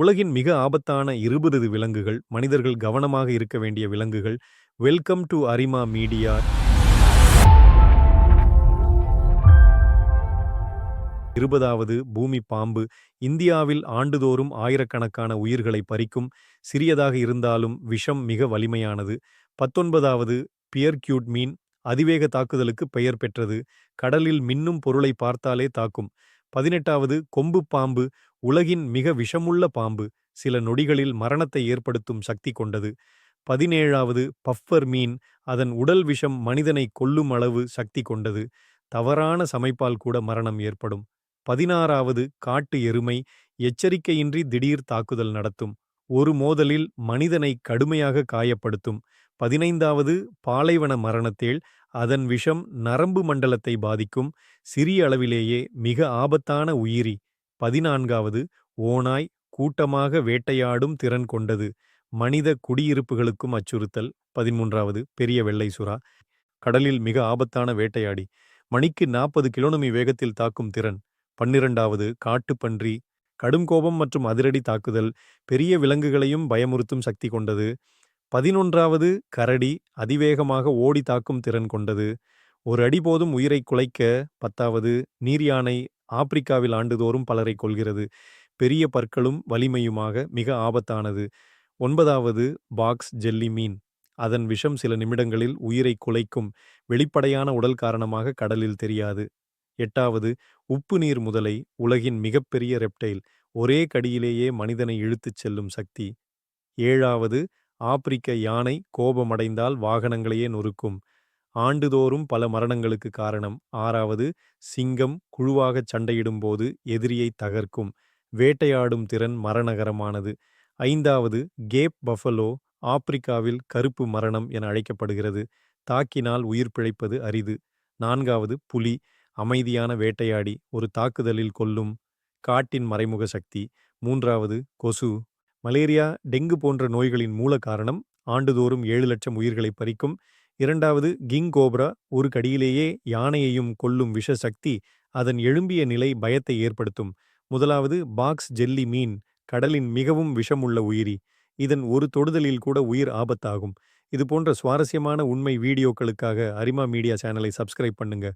உலகின் மிக ஆபத்தான இருபது விலங்குகள் மனிதர்கள் கவனமாக இருக்க வேண்டிய விலங்குகள் வெல்கம் டு அரிமா மீடியா. இருபதாவது பூமி பாம்பு இந்தியாவில் ஆண்டுதோறும் ஆயிரக்கணக்கான உயிர்களை பறிக்கும் சிறியதாக இருந்தாலும் விஷம் மிக வலிமையானது. பத்தொன்பதாவது பியர்க்யூட் மீன் அதிவேக தாக்குதலுக்கு பெயர் பெற்றது கடலில் மின்னும் பொருளை பார்த்தாலே தாக்கும். பதினெட்டாவது கொம்பு பாம்பு உலகின் மிக விஷமுள்ள பாம்பு சில நொடிகளில் மரணத்தை ஏற்படுத்தும் சக்தி கொண்டது. பதினேழாவது பஃப்பர் மீன் அதன் உடல் விஷம் மனிதனை கொல்லும் அளவு சக்தி கொண்டது. தவறான சமைப்பால் கூட மரணம் ஏற்படும். பதினாறாவது காட்டு எருமை எச்சரிக்கையின்றி திடீர் தாக்குதல் நடத்தும். ஒரு மோதலில் மனிதனை கடுமையாக காயப்படுத்தும். பதினைந்தாவது பாலைவன மரணத்தேள் அதன் விஷம் நரம்பு மண்டலத்தை பாதிக்கும். சிறிய அளவிலேயே மிக ஆபத்தான உயிரி. பதினான்காவது ஓனாய் கூட்டமாக வேட்டையாடும் திறன் கொண்டது. மனித குடியிருப்புகளுக்கும் அச்சுறுத்தல். பதிமூன்றாவது பெரிய வெள்ளை சுறா. கடலில் மிக ஆபத்தான வேட்டையாடி. மணிக்கு நாற்பது கிலோமீ வேகத்தில் தாக்கும் திறன். பன்னிரண்டாவது காட்டுப்பன்றி கடும் கோபம் மற்றும் அதிரடி தாக்குதல் பெரிய விலங்குகளையும் பயமுறுத்தும் சக்தி கொண்டது. பதினொன்றாவது கரடி அதிவேகமாக ஓடி தாக்கும் திறன் கொண்டது. ஒரு அடி போதும் உயிரை குலைக்க. பத்தாவது நீர் யானை ஆப்பிரிக்காவில் ஆண்டுதோறும் பலரை கொள்கிறது பெரிய பற்களும் வலிமையுமாக மிக ஆபத்தானது. ஒன்பதாவது பாக்ஸ் ஜெல்லி மீன். அதன் விஷம் சில நிமிடங்களில் உயிரை குலைக்கும் வெளிப்படையான உடல் காரணமாக கடலில் தெரியாது. எட்டாவது உப்பு நீர் முதலை உலகின் மிகப்பெரிய ரெப்டைல் ஒரே கடியிலேயே மனிதனை இழுத்துச் செல்லும் சக்தி. ஏழாவது ஆப்பிரிக்க யானை கோபமடைந்தால் வாகனங்களையே நொறுக்கும். ஆண்டுதோறும் பல மரணங்களுக்கு காரணம். ஆறாவது சிங்கம் குழுவாகச் சண்டையிடும்போது எதிரியை தகர்க்கும். வேட்டையாடும் திறன் மரணகரமானது. ஐந்தாவது கேப் பஃபலோ ஆப்பிரிக்காவில் கருப்பு மரணம் என அழைக்கப்படுகிறது. தாக்கினால் உயிர் பிழைப்பது அரிது. நான்காவது புலி அமைதியான வேட்டையாடி ஒரு தாக்குதலில் கொல்லும் காட்டின் மறைமுக சக்தி. மூன்றாவது கொசு. மலேரியா டெங்கு போன்ற நோய்களின் மூல காரணம் ஆண்டுதோறும் ஏழு லட்சம் உயிர்களை பறிக்கும். இரண்டாவது கிங் கோப்ரா ஒரு கடியிலேயே யானையையும் கொல்லும் விஷ சக்தி அதன் எழும்பிய நிலை பயத்தை ஏற்படுத்தும். முதலாவது பாக்ஸ் ஜெல்லி மீன் கடலின் மிகவும் விஷமுள்ள உயிரி. இதன் ஒரு தொடுதலில் கூட உயிர் ஆபத்தாகும். இது போன்ற சுவாரஸ்யமான உண்மை வீடியோக்களுக்காக அரிமா மீடியா சேனலை சப்ஸ்கிரைப் பண்ணுங்க.